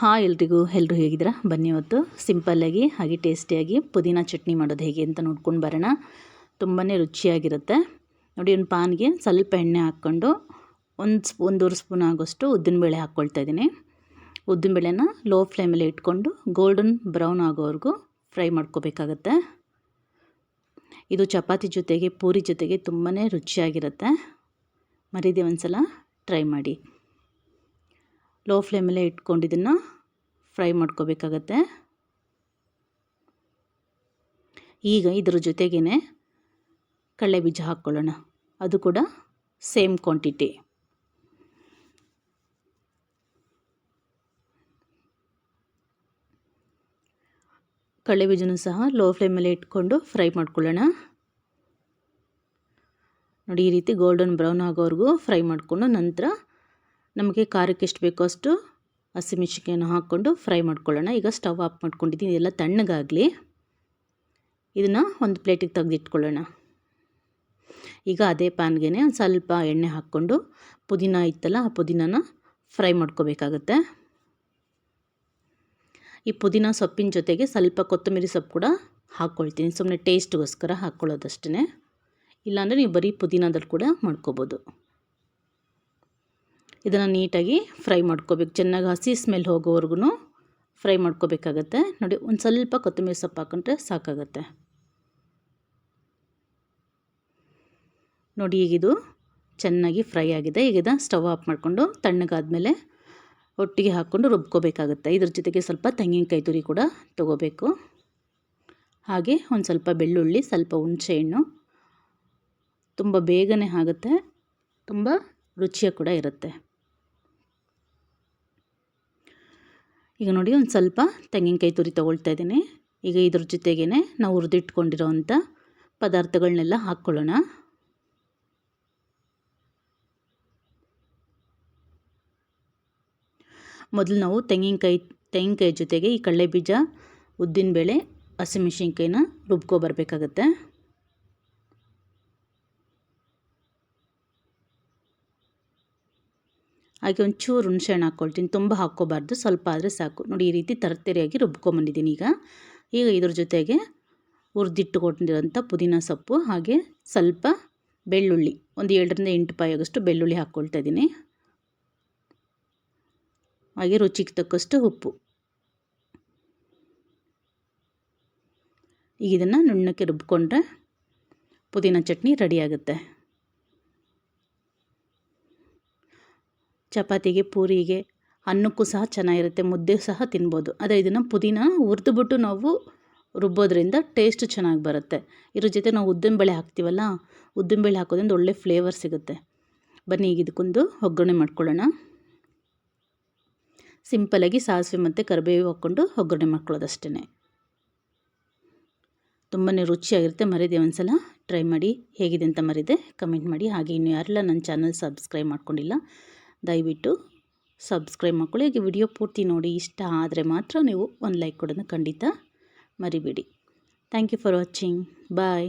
Hi ಎಲ್ರಿಗೂ ಎಲ್ಲರೂ ಹೇಗಿದ್ದೀರಾ? ಬನ್ನಿ ಇವತ್ತು ಸಿಂಪಲ್ಲಾಗಿ ಹಾಗೆ ಟೇಸ್ಟಿಯಾಗಿ ಪುದೀನ ಚಟ್ನಿ ಮಾಡೋದು ಹೇಗೆ ಅಂತ ನೋಡ್ಕೊಂಡು ಬರೋಣ. ತುಂಬಾ ರುಚಿಯಾಗಿರುತ್ತೆ. ನೋಡಿ, ಒಂದು ಪಾನ್ಗೆ ಸ್ವಲ್ಪ ಎಣ್ಣೆ ಹಾಕ್ಕೊಂಡು ಒಂದು ಸ್ಪೂ, ಒಂದೂವರೆ ಸ್ಪೂನ್ ಆಗೋಷ್ಟು ಉದ್ದಿನಬೇಳೆ ಹಾಕ್ಕೊಳ್ತಾ ಇದ್ದೀನಿ. ಉದ್ದಿನಬೇಳೆನ ಲೋ ಫ್ಲೇಮಲ್ಲಿ ಇಟ್ಕೊಂಡು ಗೋಲ್ಡನ್ ಬ್ರೌನ್ ಆಗೋವರೆಗೂ ಫ್ರೈ ಮಾಡ್ಕೋಬೇಕಾಗತ್ತೆ. ಇದು ಚಪಾತಿ ಜೊತೆಗೆ, ಪೂರಿ ಜೊತೆಗೆ ತುಂಬಾ ರುಚಿಯಾಗಿರುತ್ತೆ. ಮರೀದೆ ಒಂದು ಸಲ ಟ್ರೈ ಮಾಡಿ. ಲೋ ಫ್ಲೇಮಲ್ಲೇ ಇಟ್ಕೊಂಡು ಇದನ್ನು ಫ್ರೈ ಮಾಡ್ಕೋಬೇಕಾಗತ್ತೆ. ಈಗ ಇದರ ಜೊತೆಗೇ ಕಡಲೆ ಬೀಜ ಹಾಕ್ಕೊಳ್ಳೋಣ. ಅದು ಕೂಡ ಸೇಮ್ ಕ್ವಾಂಟಿಟಿ. ಕಡಲೆ ಬೀಜನೂ ಸಹ ಲೋ ಫ್ಲೇಮಲ್ಲೇ ಇಟ್ಕೊಂಡು ಫ್ರೈ ಮಾಡ್ಕೊಳ್ಳೋಣ. ನೋಡಿ ಈ ರೀತಿ ಗೋಲ್ಡನ್ ಬ್ರೌನ್ ಆಗೋವರೆಗೂ ಫ್ರೈ ಮಾಡಿಕೊಂಡು ನಂತರ ನಮಗೆ ಖಾರಕ್ಕೆ ಎಷ್ಟು ಬೇಕೋ ಅಷ್ಟು ಹಸಿಮೆಣ್ಸಿನ್ಕಾಯನ್ನು ಹಾಕ್ಕೊಂಡು ಫ್ರೈ ಮಾಡ್ಕೊಳ್ಳೋಣ. ಈಗ ಸ್ಟವ್ ಆಫ್ ಮಾಡ್ಕೊಂಡಿದ್ದೀನಿ. ಎಲ್ಲ ತಣ್ಣಗಾಗಲಿ. ಇದನ್ನು ಒಂದು ಪ್ಲೇಟಿಗೆ ತೆಗೆದಿಟ್ಕೊಳ್ಳೋಣ. ಈಗ ಅದೇ ಪ್ಯಾನ್ಗೆ ಒಂದು ಸ್ವಲ್ಪ ಎಣ್ಣೆ ಹಾಕ್ಕೊಂಡು ಪುದೀನ ಇತ್ತಲ್ಲ, ಆ ಪುದೀನನ ಫ್ರೈ ಮಾಡ್ಕೋಬೇಕಾಗತ್ತೆ. ಈ ಪುದೀನ ಸೊಪ್ಪಿನ ಜೊತೆಗೆ ಸ್ವಲ್ಪ ಕೊತ್ತಂಬರಿ ಸೊಪ್ಪು ಕೂಡ ಹಾಕ್ಕೊಳ್ತೀನಿ. ಸುಮ್ಮನೆ ಟೇಸ್ಟ್ಗೋಸ್ಕರ ಹಾಕ್ಕೊಳ್ಳೋದಷ್ಟೇ ಇಲ್ಲಾಂದರೆ ನೀವು ಬರೀ ಪುದೀನದಲ್ಲಿ ಕೂಡ ಮಾಡ್ಕೋಬೋದು. ಇದನ್ನು ನೀಟಾಗಿ ಫ್ರೈ ಮಾಡ್ಕೋಬೇಕು. ಚೆನ್ನಾಗಿ ಹಸಿ ಸ್ಮೆಲ್ ಹೋಗೋವರೆಗೂ ಫ್ರೈ ಮಾಡ್ಕೋಬೇಕಾಗತ್ತೆ. ನೋಡಿ, ಒಂದು ಸ್ವಲ್ಪ ಕೊತ್ತಂಬರಿ ಸೊಪ್ಪು ಹಾಕೊಂಡ್ರೆ ಸಾಕಾಗತ್ತೆ. ನೋಡಿ ಈಗಿದು ಚೆನ್ನಾಗಿ ಫ್ರೈ ಆಗಿದೆ. ಈಗ ಇದನ್ನು ಸ್ಟವ್ ಆಫ್ ಮಾಡಿಕೊಂಡು ತಣ್ಣಗಾದಮೇಲೆ ಒಟ್ಟಿಗೆ ಹಾಕ್ಕೊಂಡು ರುಬ್ಕೋಬೇಕಾಗುತ್ತೆ. ಇದ್ರ ಜೊತೆಗೆ ಸ್ವಲ್ಪ ತೆಂಗಿನಕಾಯಿ ತುರಿ ಕೂಡ ತೊಗೋಬೇಕು. ಹಾಗೆ ಒಂದು ಸ್ವಲ್ಪ ಬೆಳ್ಳುಳ್ಳಿ, ಸ್ವಲ್ಪ ಹುಣಸೆಹಣ್ಣು ತುಂಬ ಬೇಗನೆ ಆಗುತ್ತೆ. ತುಂಬ ರುಚಿಯ ಕೂಡ ಇರುತ್ತೆ. ಈಗ ನೋಡಿ ಒಂದು ಸ್ವಲ್ಪ ತೆಂಗಿನಕಾಯಿ ತುರಿ ತೊಗೊಳ್ತಾ ಇದ್ದೀನಿ. ಈಗ ಇದ್ರ ಜೊತೆಗೇ ನಾವು ಹುರಿದಿಟ್ಕೊಂಡಿರೋವಂಥ ಪದಾರ್ಥಗಳನ್ನೆಲ್ಲ ಹಾಕ್ಕೊಳ್ಳೋಣ ಮೊದಲು ನಾವು ತೆಂಗಿನಕಾಯಿ ತೆಂಗಿನಕಾಯಿ ಜೊತೆಗೆ ಈ ಕಡಲೆ ಬೀಜ ಉದ್ದಿನಬೇಳೆ, ಹಸಿಮೆಣ್ಸಿನ್ಕಾಯಿನ ರುಬ್ಕೊ ಬರಬೇಕಾಗತ್ತೆ. ಹಾಗೆ ಒಂಚೂರು ಹುಣಸೆಹಣ್ಣು ಹಾಕ್ಕೊಳ್ತೀನಿ ತುಂಬ ಹಾಕ್ಕೋಬಾರ್ದು. ಸ್ವಲ್ಪ ಆದರೆ ಸಾಕು. ನೋಡಿ, ಈ ರೀತಿ ತರತರಿಯಾಗಿ ರುಬ್ಕೊಂಬಂದಿದ್ದೀನಿ ಈಗ. ಈಗ ಇದ್ರ ಜೊತೆಗೆ ಹುರಿದಿಟ್ಟುಕೊಂಡಿರೋಂಥ ಪುದೀನ ಸೊಪ್ಪು ಹಾಗೆ ಸ್ವಲ್ಪ ಬೆಳ್ಳುಳ್ಳಿ. ಒಂದು ಏಳರಿಂದ ಎಂಟು ಪಾಯಾಗಷ್ಟು ಬೆಳ್ಳುಳ್ಳಿ ಹಾಕ್ಕೊಳ್ತಾ ಇದ್ದೀನಿ. ಹಾಗೆ ರುಚಿಗೆ ತಕ್ಕಷ್ಟು ಉಪ್ಪು. ಈಗ ಇದನ್ನು ನುಣ್ಣಕ್ಕೆ ರುಬ್ಕೊಂಡ್ರೆ ಪುದೀನ ಚಟ್ನಿ ರೆಡಿಯಾಗುತ್ತೆ ಚಪಾತಿಗೆ, ಪೂರಿಗೆ, ಅನ್ನಕ್ಕೂ ಸಹ ಚೆನ್ನಾಗಿರುತ್ತೆ, ಮುದ್ದೆ ಸಹ ತಿನ್ಬೋದು. ಆದರೆ ಇದನ್ನು ಪುದೀನ ಹುರಿದುಬಿಟ್ಟು ನಾವು ರುಬ್ಬೋದ್ರಿಂದ ಟೇಸ್ಟ್ ಚೆನ್ನಾಗಿ ಬರುತ್ತೆ. ಇದ್ರ ಜೊತೆ ನಾವು ಉದ್ದಿನಬೇಳೆ ಹಾಕ್ತೀವಲ್ಲ ಉದ್ದಿನಬೇಳೆ ಹಾಕೋದ್ರಿಂದ ಒಳ್ಳೆ ಫ್ಲೇವರ್ ಸಿಗುತ್ತೆ. ಬನ್ನಿ, ಈಗ ಇದಕ್ಕೊಂದು ಒಗ್ಗರಣೆ ಮಾಡ್ಕೊಳ್ಳೋಣ. ಸಿಂಪಲಾಗಿ ಸಾಸಿವೆ ಮತ್ತು ಕರಿಬೇವು ಹಾಕ್ಕೊಂಡು ಒಗ್ಗರಣೆ ಮಾಡ್ಕೊಳ್ಳೋದಷ್ಟೇ ತುಂಬಾ ರುಚಿಯಾಗಿರುತ್ತೆ, ಮರಿದೆ ಒಂದು ಸಲ ಟ್ರೈ ಮಾಡಿ ಹೇಗಿದೆ ಅಂತ ಮರಿದೆ ಕಮೆಂಟ್ ಮಾಡಿ. ಹಾಗೆ ಇನ್ನು ಯಾರೆಲ್ಲ ನನ್ನ ಚಾನಲ್ ಸಬ್ಸ್ಕ್ರೈಬ್ ಮಾಡ್ಕೊಂಡಿಲ್ಲ ದಯವಿಟ್ಟು ಸಬ್ಸ್ಕ್ರೈಬ್ ಮಾಡ್ಕೊಳ್ಳಿ. ಹಾಗೆ ವಿಡಿಯೋ ಪೂರ್ತಿ ನೋಡಿ, ಇಷ್ಟ ಆದರೆ ಮಾತ್ರ ನೀವು ಒಂದು ಲೈಕ್ ಕೊಡೋದನ್ನ ಖಂಡಿತ ಮರಿಬೇಡಿ. Thank you for watching bye